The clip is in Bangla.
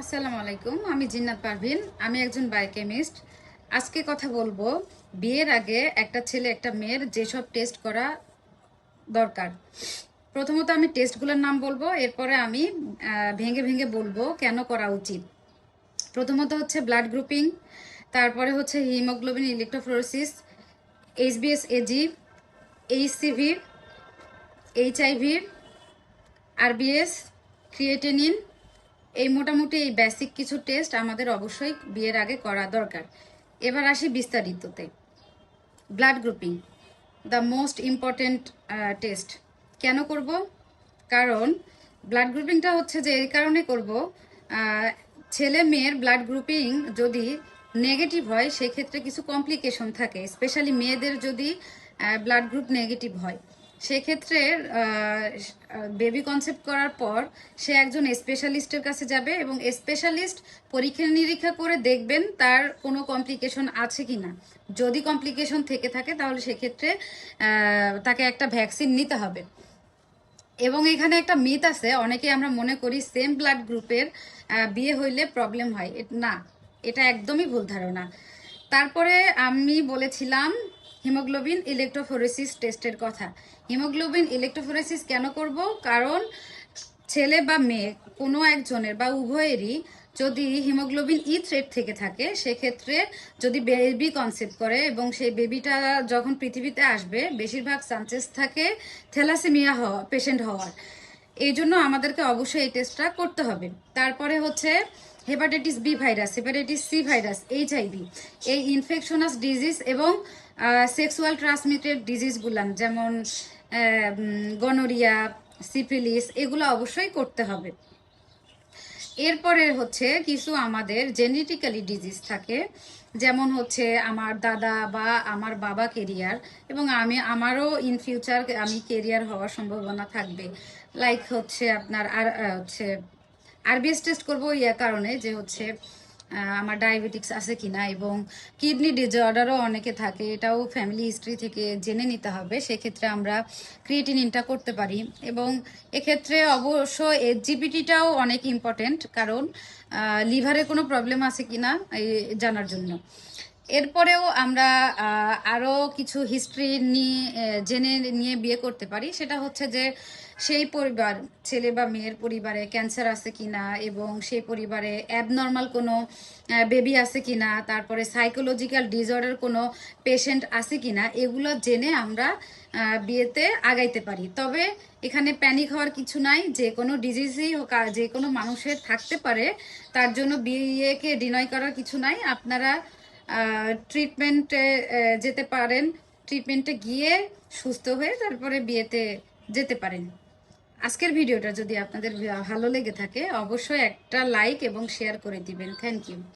আসসালামু আলাইকুম, আমি জিন্নাত পারভিন, আমি একজন বায়োকেমিস্ট আজকে কথা বলব, বিয়ের আগে একটা ছেলে, একটা মেয়ের যেসব টেস্ট করা দরকার। প্রথমত আমি টেস্টগুলোর নাম বলব, এরপরে আমি ভেঙে ভেঙে বলব কেন করা উচিত। প্রথমত হচ্ছে ব্লাড গ্রুপিং তারপরে হচ্ছে haemoglobin electrophoresis HBs Ag HCV HIV RBS creatinine এই মোটামুটি এই বেসিক কিছু টেস্ট আমাদের অবশ্যই বিয়ের আগে করা দরকার। এবার আসি বিস্তারিততে। Blood grouping the most important test কেন করব? কারণ ব্লাড গ্রুপিংটা হচ্ছে যে এই কারণে করব ছেলে মেয়ের ব্লাড গ্রুপিং যদি নেগেটিভ হয়, সেক্ষেত্রে কিছু কমপ্লিকেশন থাকে। স্পেশালি মেয়েদের যদি ব্লাড গ্রুপ নেগেটিভ হয়। সেক্ষেত্রে বেবি কনসেপ্ট করার পর সে একজন স্পেশালিস্টের কাছে যাবে এবং স্পেশালিস্ট পরীক্ষা নিরীক্ষা করে দেখবেন তার কোনো কমপ্লিকেশন আছে কিনা। যদি কমপ্লিকেশন থেকে থাকে, তাহলে সেক্ষেত্রে তাকে একটা ভ্যাকসিন নিতে হবে। এবং এখানে একটা মিথ আছে অনেকে আমরা মনে করি সেম ব্লাড গ্রুপের বিয়ে হইলে প্রবলেম হয়। না, এটা একদমই ভুল ধারণা। তারপরে আমি বলেছিলাম হিমোগ্লোবিন ইলেকট্রোফোরেসিস টেস্টের কথা। হিমোগ্লোবিন ইলেকট্রোফোরেসিস কেন করব? কারণ ছেলে বা মেয়ে, কোনো একজনের বা উভয়েরই যদি হিমোগ্লোবিন ই থ্রেড থেকে থাকে, সেক্ষেত্রে যদি বেবি কনসেপ্ট করে এবং সেই বেবিটা যখন পৃথিবীতে আসবে, বেশিরভাগ চান্সেস থাকে থ্যালাসেমিয়া হওয়া, পেশেন্ট হওয়ার। এই জন্য আমাদেরকে অবশ্যই এই টেস্টটা করতে হবে। তারপরে হচ্ছে hepatitis B virus, hepatitis C virus H HIV এই ইনফেকশনাস ডিজিজ এবং সেক্সুয়াল ট্রান্সমিটেড ডিজিজগুলান যেমন গনোরিয়া সিফিলিস এগুলো অবশ্যই করতে হবে। এরপরে হচ্ছে কিছু আমাদের জেনেটিক্যালি ডিজিজ থাকে, যেমন হচ্ছে আমার দাদা বা আমার বাবা কেরিয়ার এবং আমি, আমারও ইন ফিউচার আমি কেরিয়ার হওয়ার সম্ভাবনা থাকবে। লাইক হচ্ছে আপনার আর হচ্ছে আরবিএস টেস্ট করব ইয়া কারণে যে হচ্ছে আমার ডায়াবেটিক্স আছে কিনা এবং কিডনি ডিজঅর্ডারও অনেকে থাকে, এটাও ফ্যামিলি হিস্ট্রি থেকে জেনে নিতে হবে। সেক্ষেত্রে আমরা ক্রিয়েটিনিনটা করতে পারি এবং এক্ষেত্রে অবশ্য জিপিটিটাও অনেক ইম্পর্টেন্ট কারণ লিভারে কোনো প্রবলেম আছে কিনা জানার জন্য। এরপরেও আমরা আরও কিছু হিস্ট্রি নিয়ে জেনে নিয়ে বিয়ে করতে পারি। সেটা হচ্ছে যে, সেই পরিবার, ছেলে বা মেয়ের পরিবারে ক্যান্সার আছে কিনা এবং সেই পরিবারে অ্যাবনর্মাল কোনো বেবি আছে কিনা, তারপরে সাইকোলজিক্যাল ডিসঅর্ডার কোনো পেশেন্ট আছে কিনা, এগুলো জেনে আমরা বিয়েতে আগাইতে পারি। তবে এখানে প্যানিক হওয়ার কিছু নাই। যে কোনো ডিজিজই হোক যে কোনো মানুষের থাকতে পারে, তার জন্য বিয়েকে ডিনয় করার কিছু নাই। আপনারা ট্রিটমেন্টে যেতে পারেন। ট্রিটমেন্টে গিয়ে সুস্থ হয়ে তারপরে বিয়েতে যেতে পারেন। আজকের ভিডিওটা যদি আপনাদের ভালো লেগে থাকে, অবশ্যই একটা লাইক এবং শেয়ার করে দিবেন। Thank you